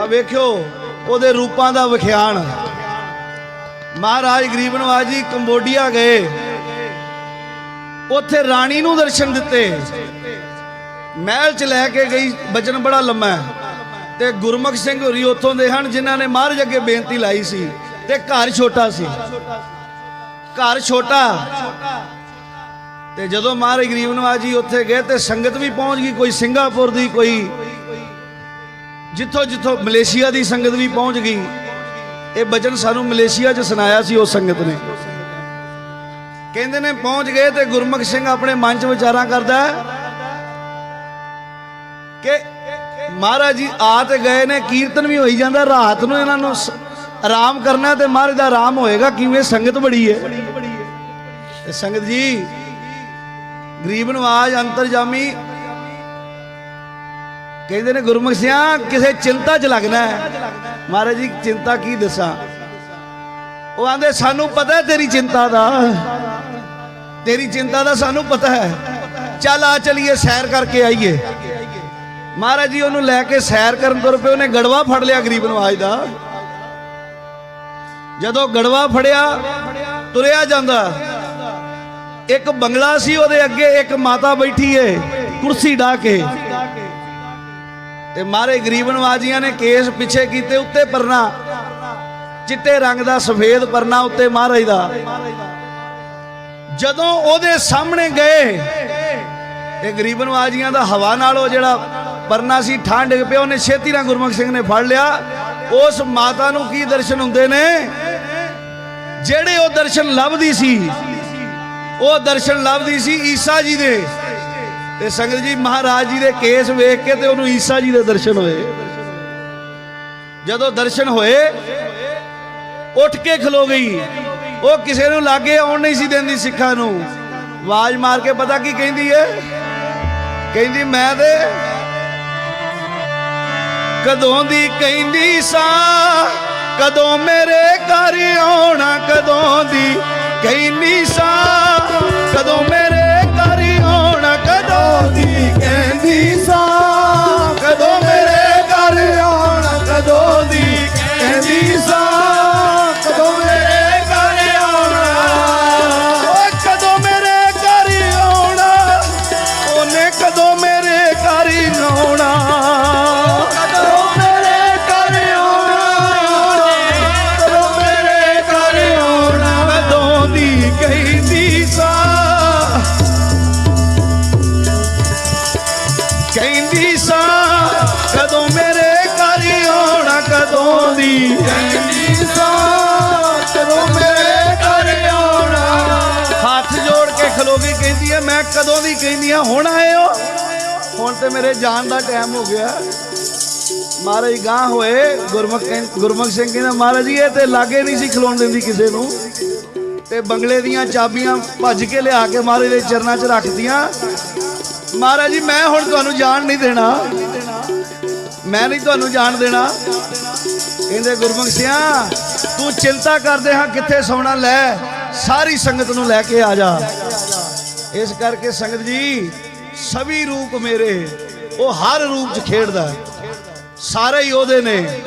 ਆ ਵੇਖਿਓ, ਉਹਦੇ ਰੂਪਾਂ ਦਾ ਵਿਖਿਆਨ ਮਹਾਰਾਜ ਗਰੀਬ ਨਵਾਜ ਜੀ ਕੰਬੋਡੀਆ ਗਏ। ਉੱਥੇ ਰਾਣੀ ਨੂੰ ਦਰਸ਼ਨ ਦਿੱਤੇ। ਮਹਿਲ ਚ ਲੈ ਕੇ ਗਈ, ਬਚਨ ਬੜਾ ਲੰਮਾ ਹੈ। ਤੇ ਗੁਰਮੁਖ ਸਿੰਘ ਹੋਰੀ ਉੱਥੋਂ ਦੇ ਹਨ, ਜਿਨ੍ਹਾਂ ਨੇ ਮਹਾਰਾਜ ਅੱਗੇ ਬੇਨਤੀ ਲਾਈ ਸੀ। ਤੇ ਘਰ ਛੋਟਾ ਸੀ। ਘਰ ਛੋਟਾ। ਤੇ ਜਦੋਂ ਮਹਾਰਾਜ ਗਰੀਬ ਨਵਾਜ ਜੀ ਉੱਥੇ ਗਏ, ਤੇ ਸੰਗਤ ਵੀ ਪਹੁੰਚ ਗਈ, ਕੋਈ ਸਿੰਗਾਪੁਰ ਦੀ, ਕੋਈ ਜਿੱਥੋਂ ਜਿੱਥੋਂ ਮਲੇਸ਼ੀਆ ਦੀ ਸੰਗਤ ਵੀ ਪਹੁੰਚ ਗਈ, ਇਹ ਬਚਨ ਸਾਨੂੰ ਮਲੇਸ਼ੀਆ 'ਚ ਸੁਣਾਇਆ ਸੀ ਉਸ ਸੰਗਤ ਨੇ। ਕਹਿੰਦੇ ਨੇ ਪਹੁੰਚ ਗਏ ਤੇ ਗੁਰਮੁਖ ਸਿੰਘ ਆਪਣੇ ਮਨ 'ਚ ਵਿਚਾਰਾਂ ਕਰਦਾ ਕਿ ਮਹਾਰਾਜ ਜੀ ਆ ਤੇ ਗਏ ਨੇ, ਕੀਰਤਨ ਵੀ ਹੋਈ ਜਾਂਦਾ, ਰਾਤ ਨੂੰ ਇਹਨਾਂ ਨੂੰ ਆਰਾਮ ਕਰਨਾ ਤੇ ਮਹਾਰਾਜ ਦਾ ਆਰਾਮ ਹੋਏਗਾ ਕਿਵੇਂ ਸੰਗਤ ਬੜੀ ਹੈ। ਤੇ ਸੰਗਤ ਜੀ, ਗਰੀਬ ਨਵਾਜ, ਅੰਤਰਜਾਮੀ ਕਹਿੰਦੇ ਨੇ, ਗੁਰਮੁਖ ਸਿਆ, ਕਿਸੇ ਚਿੰਤਾ 'ਚ ਲੱਗਣਾ ਹੈ। ਮਹਾਰਾਜ ਜੀ, ਚਿੰਤਾ ਕੀ ਦੱਸਾਂ? ਉਹ ਆਂਦੇ, ਸਾਨੂੰ ਪਤਾ ਹੈ ਤੇਰੀ ਚਿੰਤਾ ਦਾ। ਤੇਰੀ ਚਿੰਤਾ ਦਾ ਸਾਨੂੰ ਪਤਾ ਹੈ। ਚੱਲ ਆ ਚਲੀਏ, ਸੈਰ ਕਰਕੇ ਆਈਏ। ਮਹਾਰਾਜ ਜੀ, ਉਹਨੂੰ ਲੈ ਕੇ ਸੈਰ ਕਰਨ ਤੁਰ ਪਏ। ਉਹਨੇ ਗੜਵਾ ਫੜ ਲਿਆ ਗਰੀਬ ਨਵਾਜ ਦਾ। ਜਦੋਂ ਗੜਵਾ ਫੜਿਆ, ਤੁਰਿਆ ਜਾਂਦਾ। ਇੱਕ ਬੰਗਲਾ ਸੀ ਉਹਦੇ ਅੱਗੇ, ਇੱਕ ਮਾਤਾ ਬੈਠੀ ਏ, ਕੁਰਸੀ ਢਾ ਕੇ। ਤੇ ਮਾਰੇ ਗਰੀਬ ਨਵਾਜੀਆਂ ਨੇ ਕੇਸ ਪਿੱਛੇ ਕੀਤੇ ਉੱਤੇ ਪਰਨਾ। ਚਿੱਟੇ ਰੰਗ ਦਾ, ਸਫੇਦ ਪਰਨਾ ਉੱਤੇ ਮਹਾਰਾਜ ਦਾ। ਜਦੋਂ ਉਹਦੇ ਸਾਹਮਣੇ ਗਏ, ਤੇ ਗਰੀਬ ਨਵਾਜੀਆਂ ਦਾ ਹਵਾ ਨਾਲ ਉਹ ਜਿਹੜਾ ਪਰਨਾ ਸੀ ਠੰਡ ਪਿਆ, ਉਹਨੇ ਛੇਤੀ ਨਾਲ ਗੁਰਮੁਖ ਸਿੰਘ ਨੇ ਫੜ ਲਿਆ। ਉਸ ਮਾਤਾ ਨੂੰ ਕੀ ਦਰਸ਼ਨ ਹੁੰਦੇ ਨੇ? ਜਿਹੜੇ ਉਹ ਦਰਸ਼ਨ ਲੱਭਦੀ ਸੀ, ਉਹ ਦਰਸ਼ਨ ਲੱਭਦੀ ਸੀ ਈਸਾ ਜੀ ਦੇ। ਤੇ ਸੰਗਤ ਜੀ ਮਹਾਰਾਜ ਜੀ ਦੇ ਕੇਸ ਵੇਖ ਕੇ ਤੇ ਉਹਨੂੰ ਈਸਾ ਜੀ ਦੇ ਦਰਸ਼ਨ ਹੋਏ। ਜਦੋਂ ਦਰਸ਼ਨ ਹੋਏ, ਉੱਠ ਕੇ ਖਲੋ ਗਈ। ਉਹ ਕਿਸੇ ਨੂੰ ਲਾਗੇ ਆਉਣ ਨਹੀਂ ਸੀ ਦਿੰਦੀ ਸਿੱਖਾਂ ਨੂੰ। ਆਵਾਜ਼ ਮਾਰ ਕੇ ਪਤਾ ਕੀ ਕਹਿੰਦੀ ਏ? ਕਹਿੰਦੀ, ਮੈਂ ਤੇ ਕਦੋਂ ਦੀ ਕਹਿੰਦੀ ਸਾ? ਕਦੋਂ ਮੇਰੇ ਘਰ ਆਉਣਾ? ਕਦੋਂ ਦੀ ਕਹਿੰਦੀ ਸਾਂ? ਕਦੋਂ ਕਹਿੰਦੀ ਸਾਂ, ਕਦੋਂ ਮੇਰੇ ਘਰ ਆਉਣਾ, ਕਦੋਂ ਦੀ ਕਹਿੰਦੀ ਸਾਂ ਕਦੋਂ ਮੇਰੇ ਘਰ ਆਉਣਾ। ਹੱਥ ਜੋੜ ਕੇ ਖਲੋ ਕੇ ਕਹਿੰਦੀ ਹੈ ਮੈਂ ਕਦੋਂ ਦੀ ਕਹਿੰਦੀ ਆ, ਹੁਣ ਆਏ ਹੁਣ ਤੇ ਮੇਰੇ ਜਾਣ ਦਾ ਟਾਈਮ ਹੋ ਗਿਆ। ਮਹਾਰਾਜ ਗਾਂ ਹੋਏ, ਗੁਰਮੁਖ ਗੁਰਮੁਖ ਸਿੰਘ ਕਹਿੰਦਾ, ਮਹਾਰਾਜ ਜੀ, ਇਹ ਤੇ ਲਾਗੇ ਨਹੀਂ ਸੀ ਖਲੋਣ ਦਿੰਦੀ ਕਿਸੇ ਨੂੰ। ਤੇ ਬੰਗਲੇ ਦੀਆਂ ਚਾਬੀਆਂ ਭੱਜ ਕੇ ਲਿਆ ਕੇ ਮਹਾਰਾਜ ਦੇ ਚਰਨਾਂ 'ਚ ਰੱਖਦੀਆਂ ਮਹਾਰਾਜ ਜੀ, ਮੈਂ ਹੁਣ ਤੁਹਾਨੂੰ ਜਾਣ ਨਹੀਂ ਦੇਣਾ। ਮੈਂ ਨਹੀਂ ਤੁਹਾਨੂੰ ਜਾਣ ਦੇਣਾ। ਕਹਿੰਦੇ, ਗੁਰਮੁਖ ਸਿਆ, ਤੂੰ ਚਿੰਤਾ ਕਰਦੇ ਹਾਂ, ਕਿੱਥੇ ਸੌਣਾ ਲੈ? ਸਾਰੀ ਸੰਗਤ ਨੂੰ ਲੈ ਕੇ ਆ ਜਾ। ਇਸ ਕਰਕੇ ਸੰਗਤ ਜੀ ਸਭੀ ਰੂਪ ਮੇਰੇ, ਉਹ ਹਰ ਰੂਪ 'ਚ ਖੇਡਦਾ। ਸਾਰੇ ਹੀ ਉਹਦੇ ਨੇ।